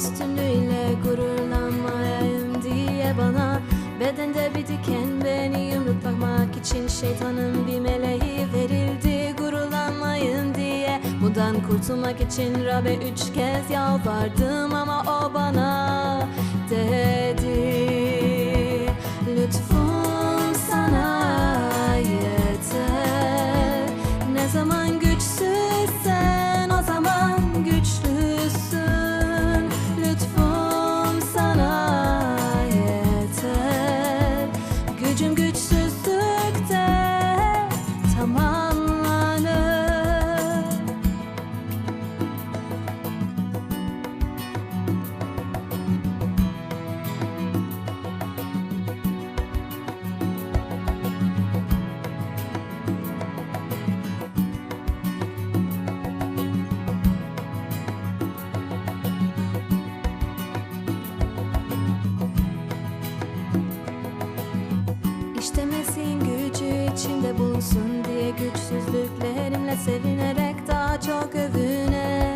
üstünlüğüyle gururlanmayayım diye bana. Bedende bir diken beni yumruklanmak için şeytanın bir meleği verildi. Gururlanmayın diye bundan kurtulmak için Rab'be üç kez yalvardım ama o bana dedi. Yüreğim gücü içimde bulsun diye güçsüzlüklerimle sevinerek daha çok övüneceğim.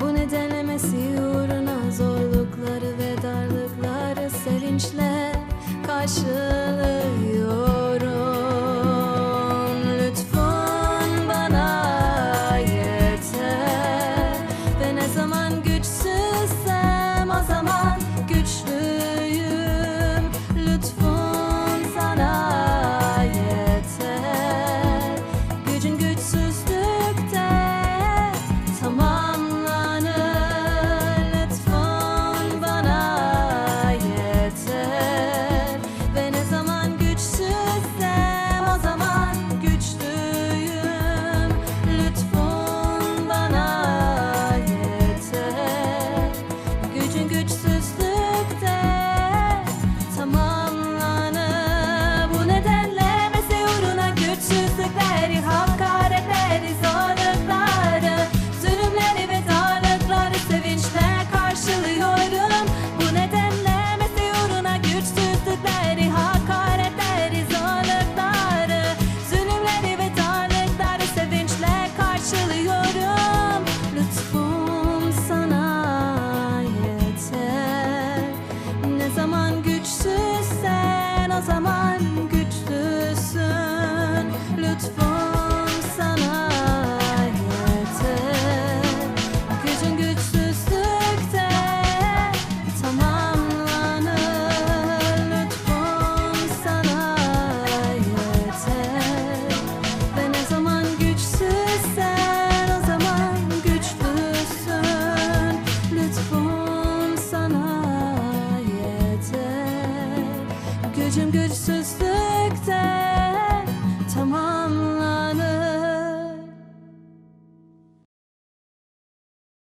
Bu nedenlemesi uğruna zorlukları ve darlıkları sevinçle karşı